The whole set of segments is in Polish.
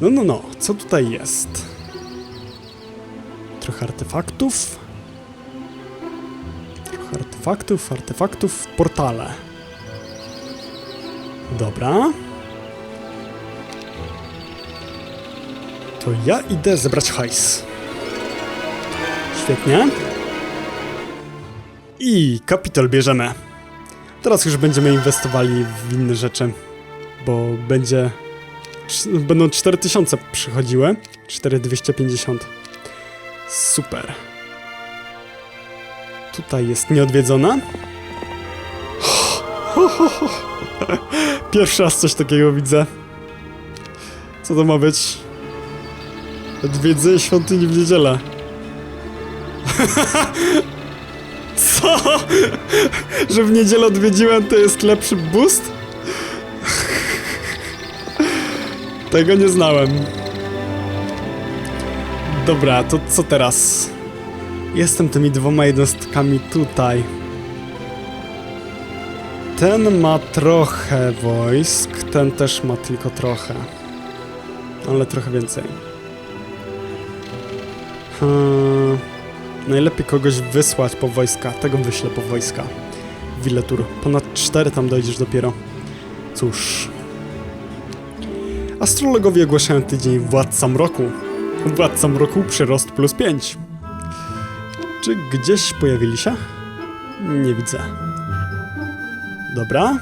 No, no, no, co tutaj jest? Trochę artefaktów. Trochę artefaktów, artefaktów, portale. Dobra. To ja idę zebrać hajs. Świetnie. I kapitol bierzemy. Teraz już będziemy inwestowali w inne rzeczy, bo będzie. Będą 4000 przychodziły. 4250. Super. Tutaj jest nieodwiedzona. Pierwszy raz coś takiego widzę. Co to ma być? Odwiedzę świątyni w niedzielę. Co? Że w niedzielę odwiedziłem, to jest lepszy boost? Tego nie znałem. Dobra, to co teraz? Jestem tymi dwoma jednostkami tutaj. Ten ma trochę wojsk, ten też ma tylko trochę. Ale trochę więcej. Hmm. Najlepiej kogoś wysłać po wojska. Tego wyślę po wojska. Wiletur. Ponad 4 tam dojdziesz dopiero. Cóż. Astrologowie ogłaszają tydzień Władca Mroku. Władca Mroku przyrost plus 5. Czy gdzieś pojawili się? Nie widzę. Dobra.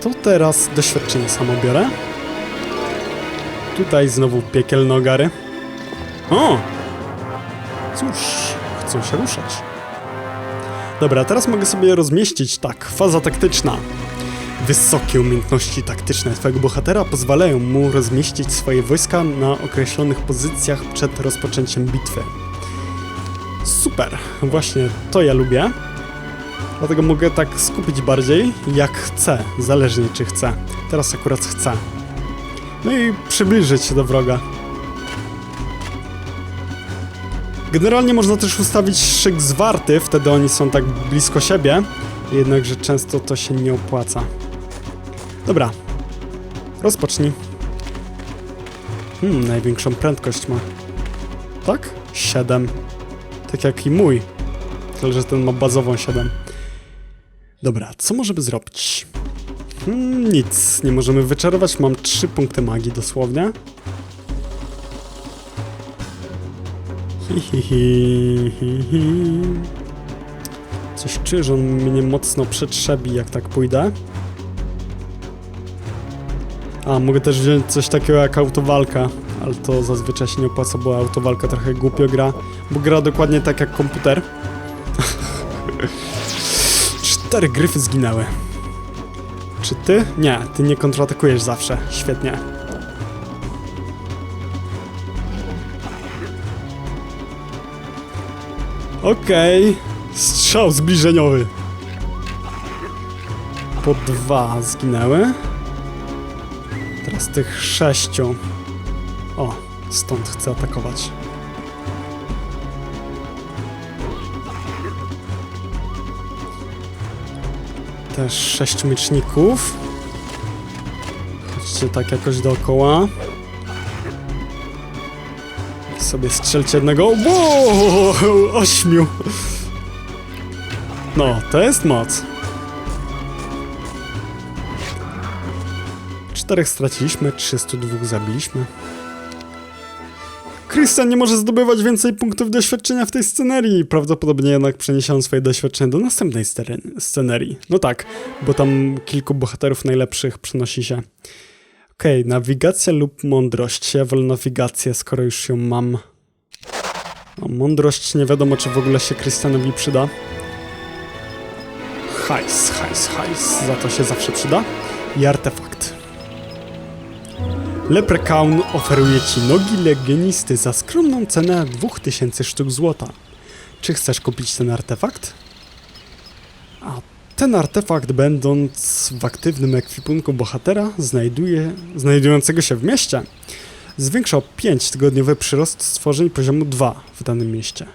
To teraz doświadczenie samo biorę. Tutaj znowu piekielne ogary. O! Cóż, chcą się ruszać. Dobra, teraz mogę sobie rozmieścić tak, faza taktyczna. Wysokie umiejętności taktyczne twojego bohatera pozwalają mu rozmieścić swoje wojska na określonych pozycjach przed rozpoczęciem bitwy. Super, właśnie to ja lubię. Dlatego mogę tak skupić bardziej jak chcę, zależnie czy chcę. Teraz akurat chcę. No i przybliżyć się do wroga. Generalnie można też ustawić szyk zwarty, wtedy oni są tak blisko siebie, jednakże często to się nie opłaca. Dobra, rozpocznij. Hmm, największą prędkość ma. Tak? 7. Tak jak i mój. Tyle, że ten ma bazową 7. Dobra, co możemy zrobić? Hmm, nic, nie możemy wyczarować. Mam 3 punkty magii dosłownie. Coś czuję, że on mnie mocno przetrzebi, jak tak pójdę. A, mogę też wziąć coś takiego jak autowalka, ale to zazwyczaj się nie opłaca, bo autowalka trochę głupio gra, bo gra dokładnie tak jak komputer. Cztery gryfy zginęły. Czy ty? Nie, ty nie kontratakujesz zawsze. Świetnie. Okej. Strzał zbliżeniowy. Po dwa zginęły. Teraz tych sześciu. O, stąd chcę atakować. Też sześć mieczników. Chodźcie tak jakoś dookoła. Sobie strzelcie jednego. Wow, ośmiu. No, to jest moc. Czterech straciliśmy, 302 zabiliśmy. Christian nie może zdobywać więcej punktów doświadczenia w tej scenerii. Prawdopodobnie jednak przeniesiono swoje doświadczenie do następnej scenerii. No tak, bo tam kilku bohaterów najlepszych przenosi się. Okej, nawigacja lub mądrość. Ja wolę nawigację, skoro już ją mam. A mądrość nie wiadomo, czy w ogóle się Christianowi przyda. Hajs, hajs, hajs. Za to się zawsze przyda. I artefakt. Leprechaun oferuje ci nogi legionisty za skromną cenę 2000 sztuk złota. Czy chcesz kupić ten artefakt? A ten artefakt, będąc w aktywnym ekwipunku bohatera, znajduje, znajdującego się w mieście, zwiększa o 5 tygodniowy przyrost stworzeń poziomu 2 w danym mieście.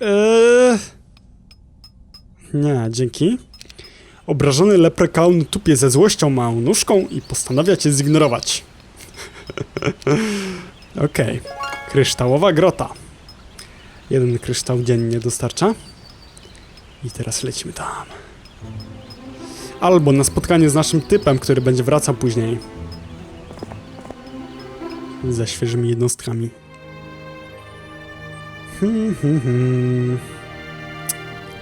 Eee... Nie, dzięki. Obrażony leprechaun tupie ze złością małą nóżką i postanawia cię zignorować. Okej. Kryształowa grota. Jeden kryształ dziennie dostarcza. I teraz lecimy tam. Albo na spotkanie z naszym typem, który będzie wracał później. Ze świeżymi jednostkami. Hmm, hmm, hmm.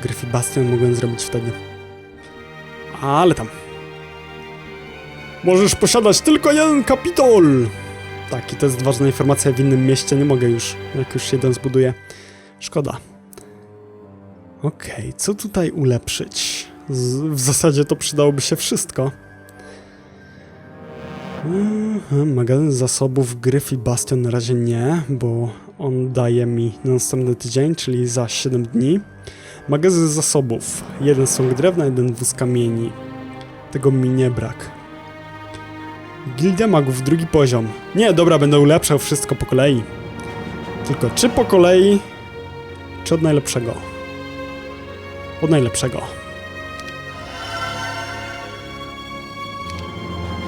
Gryfy Bastion mogłem zrobić wtedy. Ale tam. Możesz posiadać tylko jeden kapitol! Tak, i to jest ważna informacja w innym mieście. Nie mogę już, jak już jeden zbuduję. Szkoda. Okej, co tutaj ulepszyć? Z, w zasadzie to przydałoby się wszystko. Mhm, magazyn zasobów Gryf i Bastion na razie nie, bo on daje mi na następny tydzień, czyli za 7 dni. Magazyn zasobów. Jeden sąg drewna, jeden wóz kamieni. Tego mi nie brak. Gildia magów, drugi poziom. Nie, dobra, będę ulepszał wszystko po kolei. Tylko czy po kolei, czy od najlepszego? Od najlepszego.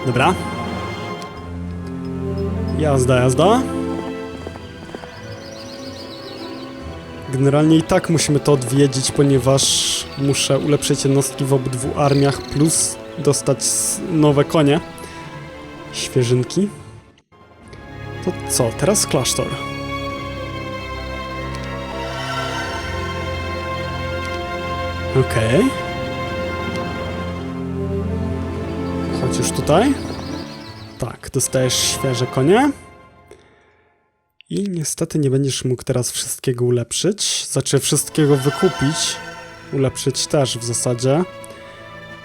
Dobra. Jazda, jazda. Generalnie i tak musimy to odwiedzić, ponieważ muszę ulepszyć jednostki w obydwu armiach, plus dostać nowe konie. Świeżynki. To co, teraz klasztor. Okej. Chodź już tutaj. Tak, dostajesz świeże konie. I niestety nie będziesz mógł teraz wszystkiego ulepszyć. Znaczy wszystkiego wykupić. Ulepszyć też w zasadzie.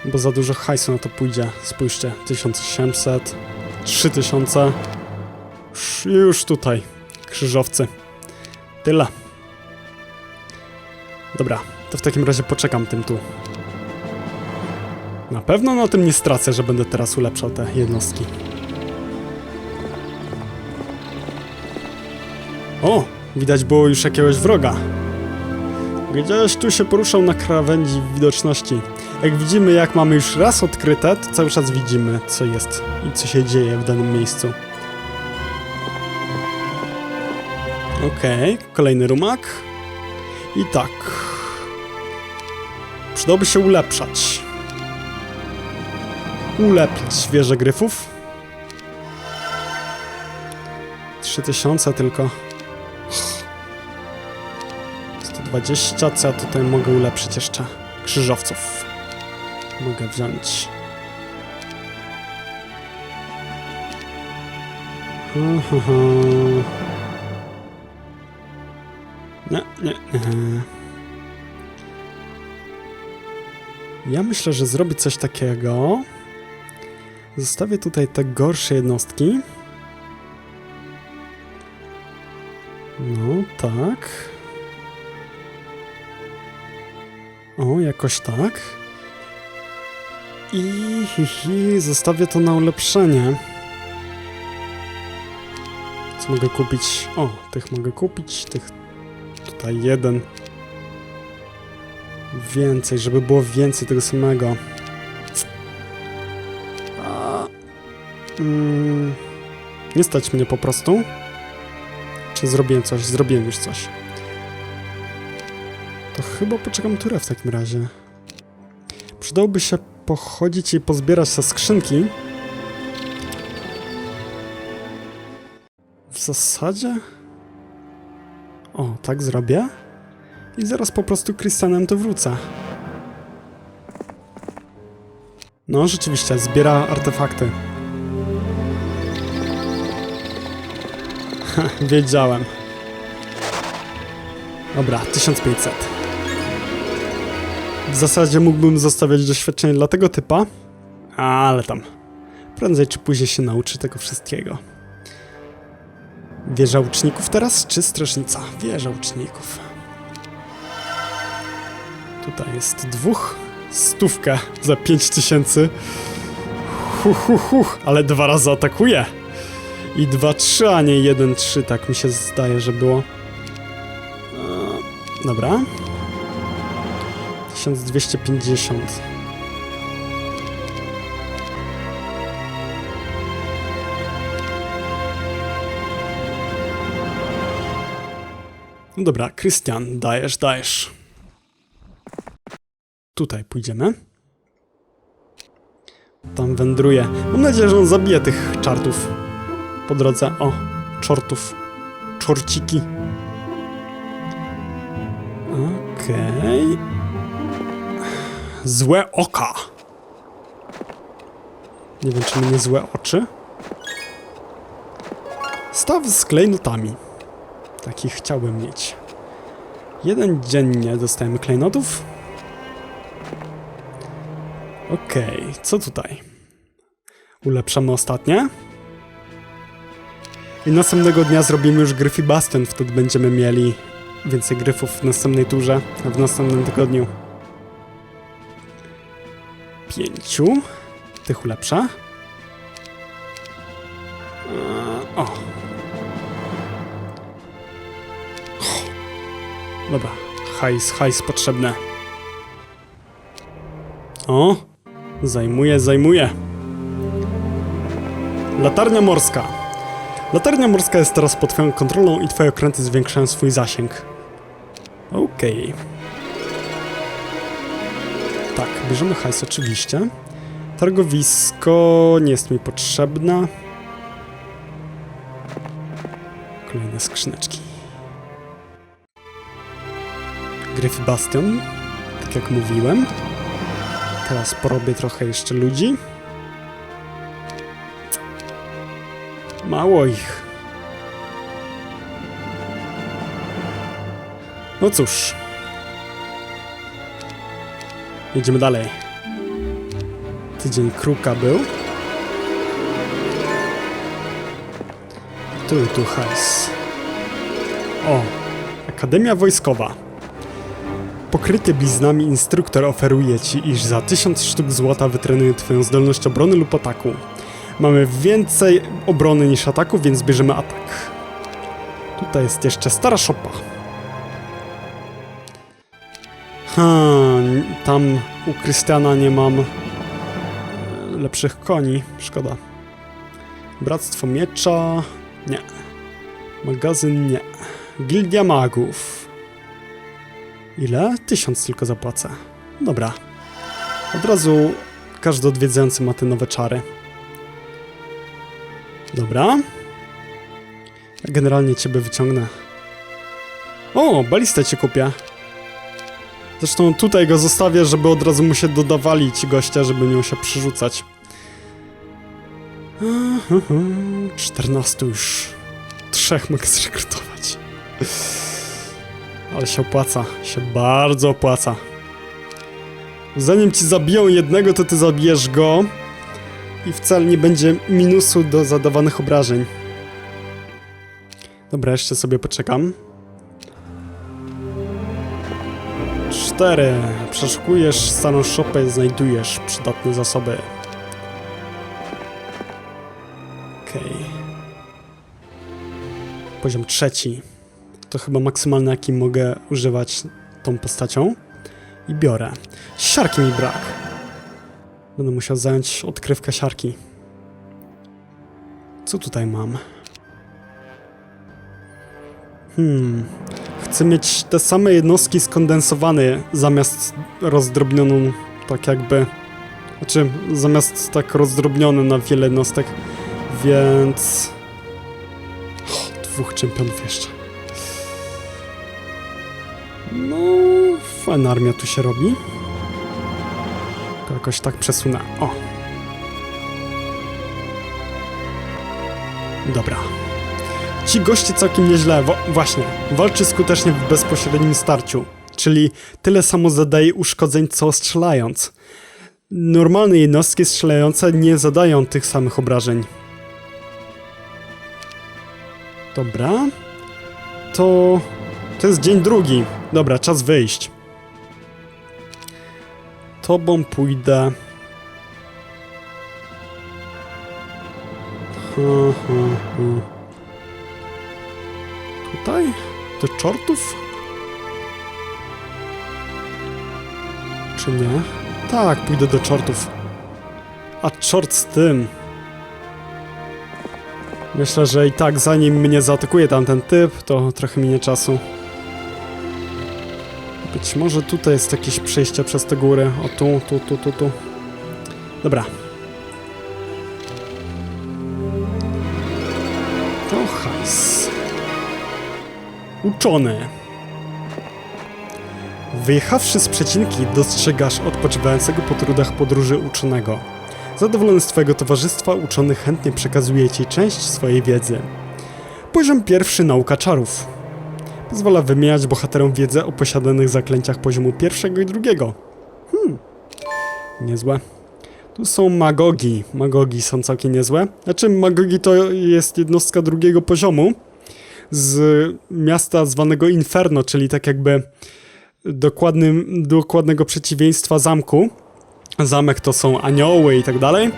Bo za dużo hajsu na to pójdzie. Spójrzcie, 1800, 3000. Już- Już tutaj. Krzyżowcy. Tyle. Dobra, to w takim razie poczekam tym tu. Na pewno na tym nie stracę, że będę teraz ulepszał te jednostki. O, widać było już jakiegoś wroga. Gdzieś tu się poruszał na krawędzi widoczności. Jak widzimy, jak mamy już raz odkryte, to cały czas widzimy, co jest i co się dzieje w danym miejscu. Okej, kolejny rumak. I tak. Przydałoby się ulepszać. Ulepić wieżę gryfów. 3000 tylko. 120, co ja tutaj mogę ulepszyć jeszcze? Krzyżowców. Mogę wziąć. Nie, nie, nie. Ja myślę, że zrobię coś takiego. Zostawię tutaj te gorsze jednostki. No, tak. O, jakoś tak. I hi, hi, zostawię to na ulepszenie. Co mogę kupić? O, tych mogę kupić, tych tutaj jeden. Więcej, żeby było więcej tego samego. A, mm, nie stać mnie po prostu. Czy zrobiłem coś? Zrobiłem już coś. To chyba poczekam turę w takim razie. Przydałoby się pochodzić i pozbierać te skrzynki. W zasadzie... O, tak zrobię. I zaraz po prostu Krystianem to wrócę. No, rzeczywiście, zbiera artefakty. Ha, wiedziałem. Dobra, 1500. W zasadzie mógłbym zostawiać doświadczenie dla tego typa, ale tam. Prędzej czy później się nauczy tego wszystkiego. Wieża uczników teraz, czy strażnica? Wieża uczników. Tutaj jest dwóch. Stówkę za 5000. Hu, hu, hu, ale dwa razy atakuje. I 2-3, a nie 1-3, tak mi się zdaje, że było. E, Dobra. 1250. No dobra, Krystian, dajesz, dajesz. Tutaj pójdziemy. Tam wędruje. Mam nadzieję, że on zabije tych czartów. Po drodze. O, czortów. Czorciki. Okej. Okay. Złe oka. Nie wiem, czy mnie złe oczy. Staw z klejnotami. Takich chciałbym mieć. Jeden dziennie dostajemy klejnotów. Okej, co tutaj? Ulepszamy ostatnie. I następnego dnia zrobimy już Gryfy Bastion, wtedy będziemy mieli więcej gryfów w następnej turze, w następnym tygodniu. Pięciu. Tych ulepszę. Eee, O. Dobra, hajs, hajs potrzebne. O, zajmuje, zajmuje. Latarnia morska. Latarnia morska jest teraz pod twoją kontrolą i twoje okręty zwiększają swój zasięg. Okej. Tak, bierzemy hajs oczywiście. Targowisko nie jest mi potrzebne. Kolejne skrzyneczki. Gryf Bastion, tak jak mówiłem. Teraz porobię trochę jeszcze ludzi. Mało ich. No cóż. Jedziemy dalej. Tydzień kruka był. Tu, tu hajs. O, Akademia Wojskowa. Pokryty bliznami instruktor oferuje ci, iż za 1000 sztuk złota wytrenuje twoją zdolność obrony lub ataku. Mamy więcej obrony niż ataku, więc bierzemy atak. Tutaj jest jeszcze stara szopa. Ha, tam u Krystiana nie mam e, lepszych koni, szkoda. Bractwo Miecza, nie. Magazyn, nie. Gildia Magów. Ile? Tysiąc tylko zapłacę. Dobra. Od razu każdy odwiedzający ma te nowe czary. Dobra. Generalnie ciebie wyciągnę. O, balistę ci kupię. Zresztą tutaj go zostawię, żeby od razu mu się dodawali ci goście, żeby nie się przyrzucać. 14 już. Trzech mogę zrekrutować. Ale się opłaca. Się bardzo opłaca. Zanim ci zabiją jednego, to ty zabijesz go. I wcale nie będzie minusu do zadawanych obrażeń. Dobra, jeszcze sobie poczekam. Cztery. Przeszukujesz starą szopę i znajdujesz przydatne zasoby. Okej. Poziom trzeci. To chyba maksymalny, jaki mogę używać tą postacią. I biorę. Siarki mi brak. Będę musiał zająć odkrywkę siarki. Co tutaj mam? Hmm. Chcę mieć te same jednostki skondensowane zamiast rozdrobnioną, tak jakby. Znaczy, zamiast tak rozdrobnione na wiele jednostek, więc. O, dwóch czempionów jeszcze. No, fajna armia tu się robi. Jakoś tak przesunę. O. Dobra. Ci goście całkiem nieźle. Wo- właśnie. Walczy skutecznie w bezpośrednim starciu. Czyli tyle samo zadaje uszkodzeń, co strzelając. Normalne jednostki strzelające nie zadają tych samych obrażeń. Dobra. To... To jest dzień drugi. Dobra, czas wyjść. Tobą pójdę. Ha, ha, ha. Tutaj? Do czortów? Czy nie? Tak, pójdę do czortów. A czort z tym. Myślę, że i tak zanim mnie zaatakuje tamten typ, to trochę minie czasu. Być może tutaj jest jakieś przejście przez te góry. O tu, tu, tu, tu, tu. Dobra. Uczony. Wyjechawszy z przecinki, dostrzegasz odpoczywającego po trudach podróży uczonego. Zadowolony z Twojego towarzystwa, uczony chętnie przekazuje Ci część swojej wiedzy. Poziom pierwszy nauka czarów. Pozwala wymieniać bohaterom wiedzę o posiadanych zaklęciach poziomu pierwszego i drugiego. Hmm, niezłe. Tu są magogi. Magogi są całkiem niezłe. Znaczy, magogi to jest jednostka drugiego poziomu z miasta zwanego Inferno, czyli tak jakby dokładnym, dokładnego przeciwieństwa zamku. Zamek to są anioły i tak dalej,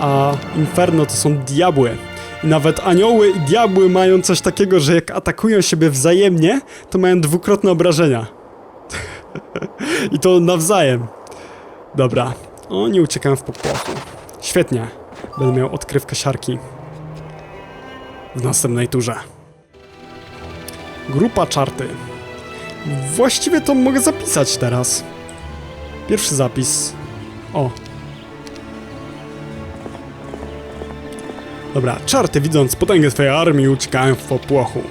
a Inferno to są diabły. I nawet anioły i diabły mają coś takiego, że jak atakują siebie wzajemnie, to mają dwukrotne obrażenia. I to nawzajem. Dobra. Oni uciekają w popłochu. Świetnie. Będę miał odkrywkę siarki. W następnej turze. Grupa czarty. Właściwie to mogę zapisać teraz. Pierwszy zapis. O. Dobra, czarty widząc potęgę swojej armii uciekają w popłochu.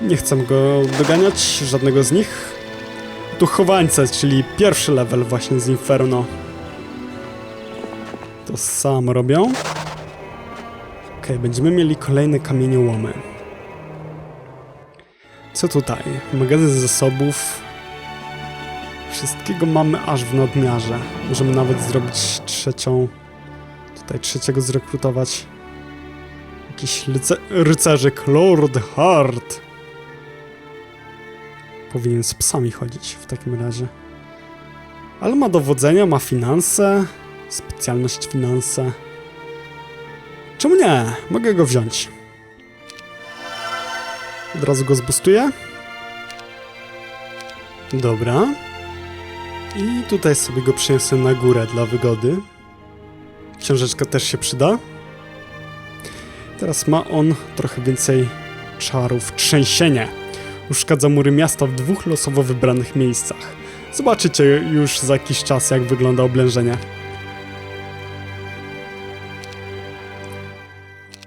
Nie chcę go doganiać, żadnego z nich. Tu chowańce, czyli pierwszy level właśnie z Inferno. To samo robią. Okej, będziemy mieli kolejne kamieniołomy. Co tutaj? Magazyn zasobów. Wszystkiego mamy aż w nadmiarze. Możemy nawet zrobić trzecią. Tutaj trzeciego zrekrutować. Jakiś ryce rycerzyk Lord Hart. Powinien z psami chodzić w takim razie. Ale ma dowodzenia, ma finanse. Specjalność finanse. Czemu nie? Mogę go wziąć. Od razu go zbustuję. Dobra. I tutaj sobie go przeniosę na górę dla wygody. Książeczka też się przyda. Teraz ma on trochę więcej czarów. Trzęsienie. Uszkadza mury miasta w dwóch losowo wybranych miejscach. Zobaczycie już za jakiś czas, jak wygląda oblężenie.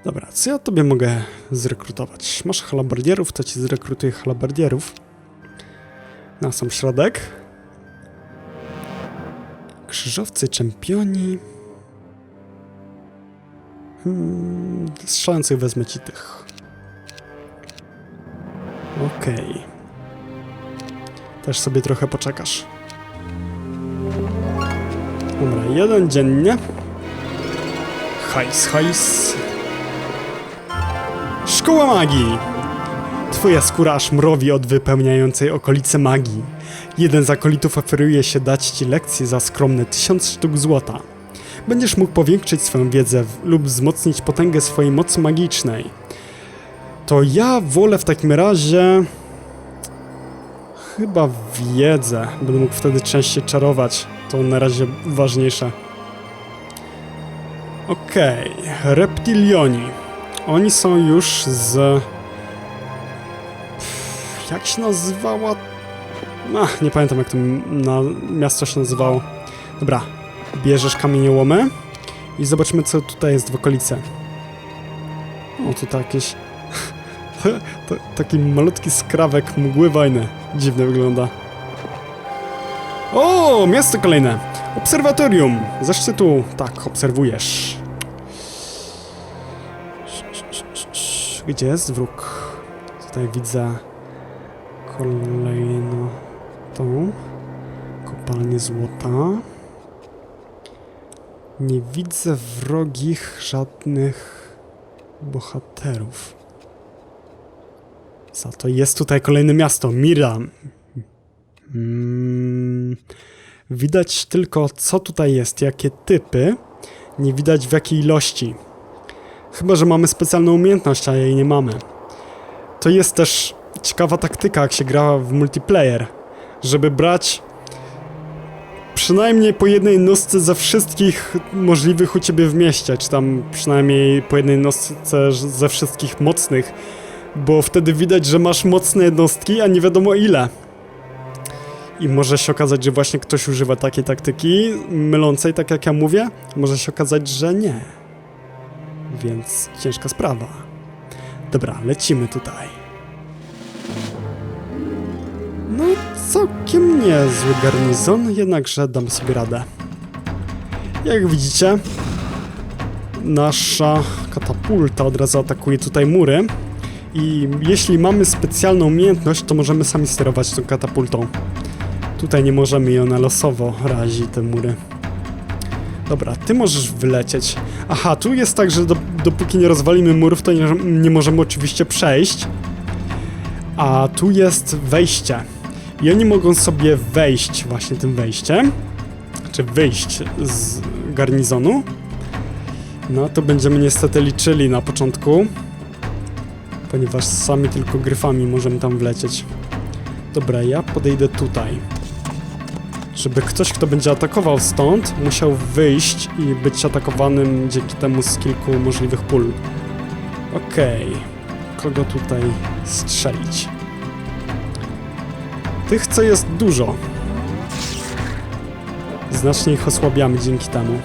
Dobra, co ja tobie mogę zrekrutować? Masz halabardierów, to ci zrekrutuję halabardierów. Na sam środek. Krzyżowcy, czempioni. Hmm, strzelających wezmę ci tych. Okej. Też sobie trochę poczekasz. Dobra, jeden dziennie. Hajs, hajs. Szkoła magii! Twoja skóra aż mrowi od wypełniającej okolice magii. Jeden z akolitów oferuje się dać ci lekcję za skromne tysiąc sztuk złota. Będziesz mógł powiększyć swoją wiedzę lub wzmocnić potęgę swojej mocy magicznej. To ja wolę w takim razie... Chyba wiedzę. Będę mógł wtedy częściej czarować. To na razie ważniejsze. Okej, reptilioni. Oni są już z... Jak się nazywała? Ach, nie pamiętam jak to na miasto się nazywało. Dobra, bierzesz kamieniołomy i zobaczmy co tutaj jest w okolicy. O, tutaj jakieś... taki malutki skrawek mgły wojny. Dziwnie wygląda. O, miasto kolejne. Obserwatorium. Ze szczytu, tak, obserwujesz. Gdzie jest wróg? Tutaj widzę kolejną tą kopalnię złota. Nie widzę wrogich żadnych bohaterów. Za to jest tutaj kolejne miasto, Mira. Mm, widać tylko co tutaj jest, jakie typy. Nie widać w jakiej ilości. Chyba, że mamy specjalną umiejętność, a jej nie mamy. To jest też ciekawa taktyka, jak się gra w multiplayer, żeby brać przynajmniej po jednej nosce ze wszystkich możliwych u ciebie w mieście, czy tam przynajmniej po jednej nosce ze wszystkich mocnych, bo wtedy widać, że masz mocne jednostki, a nie wiadomo ile. I może się okazać, że właśnie ktoś używa takiej taktyki, mylącej, tak jak ja mówię. Może się okazać, że nie. Więc ciężka sprawa. Dobra, lecimy tutaj. No, całkiem niezły garnizon, jednakże dam sobie radę. Jak widzicie, nasza katapulta od razu atakuje tutaj mury. I jeśli mamy specjalną umiejętność, to możemy sami sterować tą katapultą. Tutaj nie możemy i ona losowo razi te mury. Dobra, ty możesz wylecieć. Aha, tu jest tak, że do, dopóki nie rozwalimy murów, to nie, nie możemy oczywiście przejść. A tu jest wejście. I oni mogą sobie wejść właśnie tym wejściem. Czy wyjść z garnizonu. No to będziemy niestety liczyli na początku. Ponieważ sami tylko gryfami możemy tam wlecieć. Dobra, ja podejdę tutaj. Żeby ktoś, kto będzie atakował stąd, musiał wyjść i być atakowanym dzięki temu z kilku możliwych pól. Okej. Kogo tutaj strzelić? Tych, co jest dużo. Znacznie ich osłabiamy dzięki temu.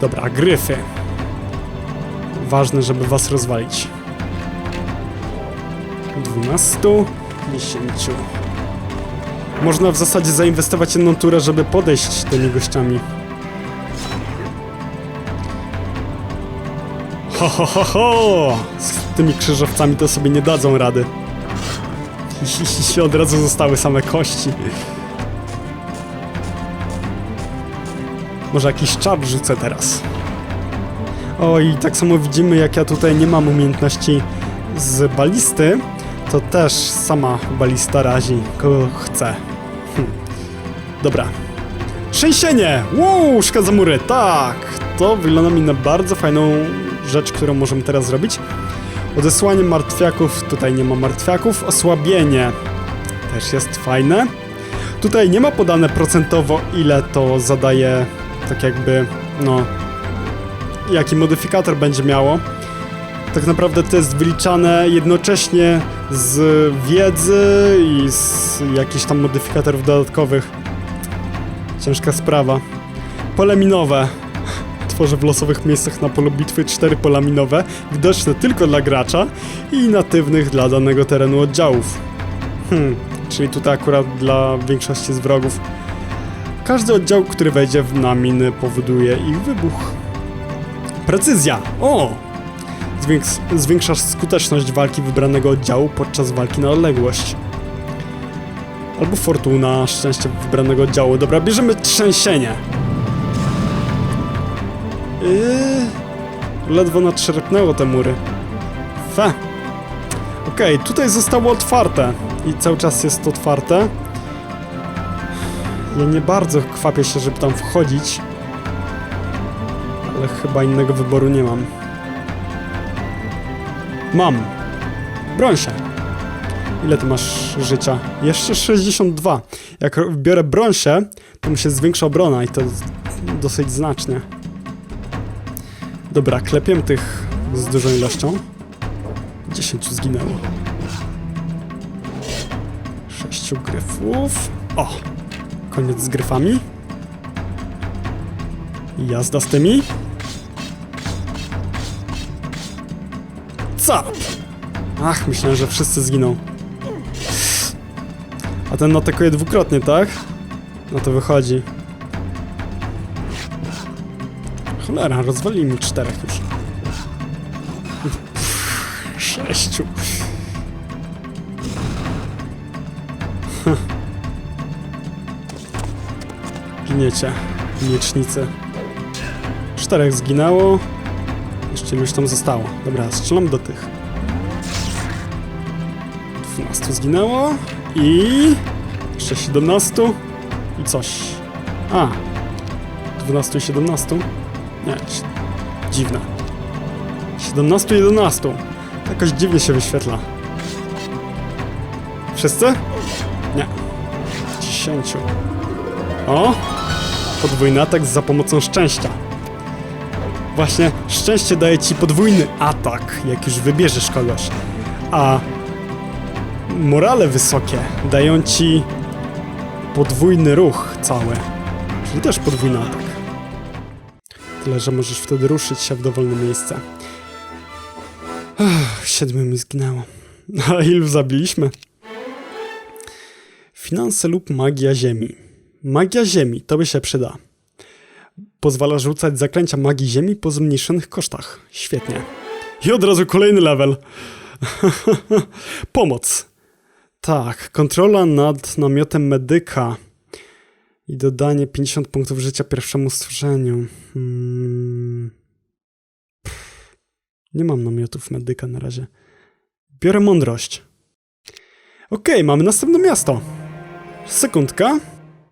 Dobra, gryfy. Ważne, żeby was rozwalić. 12, 10. Można w zasadzie zainwestować jedną turę, żeby podejść tymi gościami. Ho, ho, ho, ho! Z tymi krzyżowcami to sobie nie dadzą rady. I od razu zostały same kości. Może jakiś czar rzucę teraz. O i tak samo widzimy, jak ja tutaj nie mam umiejętności z balisty, to też sama balista razi kogo chce. Dobra. Trzęsienie! Wow, szkadza mury, tak! To wygląda mi na bardzo fajną rzecz, którą możemy teraz zrobić. Odesłanie martwiaków, tutaj nie ma martwiaków. Osłabienie też jest fajne. Tutaj nie ma podane procentowo, ile to zadaje, tak jakby, no, jaki modyfikator będzie miało. Tak naprawdę to jest wyliczane jednocześnie z wiedzy i z jakichś tam modyfikatorów dodatkowych. Ciężka sprawa. Pole minowe. Tworzę w losowych miejscach na polu bitwy cztery pola minowe, widoczne tylko dla gracza i natywnych dla danego terenu oddziałów. Hmm, czyli tutaj akurat dla większości z wrogów. Każdy oddział, który wejdzie na miny powoduje ich wybuch. Precyzja! O! Zwięks zwiększasz skuteczność walki wybranego oddziału podczas walki na odległość. Albo fortuna, szczęście wybranego oddziału. Dobra, bierzemy trzęsienie. Yy, ledwo nadszerpnęło te mury. Fe. Okej, tutaj zostało otwarte. I cały czas jest otwarte. Ja nie bardzo kwapię się, żeby tam wchodzić. Ale chyba innego wyboru nie mam. Mam. Broń się. Ile ty masz życia? Jeszcze 62. Jak biorę brąsie, to mi się zwiększa obrona i to dosyć znacznie. Dobra, klepiemy tych z dużą ilością. 10 zginęło. 6 gryfów. O! Koniec z gryfami. Jazda z tymi. Cap! Ach, myślałem, że wszyscy zginą. A ten atakuje dwukrotnie, tak? No to wychodzi. Cholera, rozwalili mi czterech już. Sześciu. Giniecie, miecznicy. Czterech zginęło. Jeszcze iluś tam zostało. Dobra, strzelam do tych. 12 zginęło i jeszcze 17 i coś. A. 12 i 17? Nie, dziwne. 17 i 11. Jakoś dziwnie się wyświetla. Wszyscy? Nie. 10. O! Podwójny atak za pomocą szczęścia. Właśnie szczęście daje ci podwójny atak, jak już wybierzesz kogoś. A morale wysokie dają ci podwójny ruch cały. Czyli też podwójny atak. Tyle, że możesz wtedy ruszyć się w dowolne miejsce. Ach, siedmiu mi zginęło. A ilu zabiliśmy? Finanse lub magia ziemi. Magia ziemi, to by się przyda. Pozwala rzucać zaklęcia magii ziemi po zmniejszonych kosztach. Świetnie. I od razu kolejny level. Pomoc. Tak, kontrola nad namiotem medyka. I dodanie 50 punktów życia pierwszemu stworzeniu. Hmm. Nie mam namiotów medyka na razie. Biorę mądrość. Okej, mamy następne miasto. Sekundka.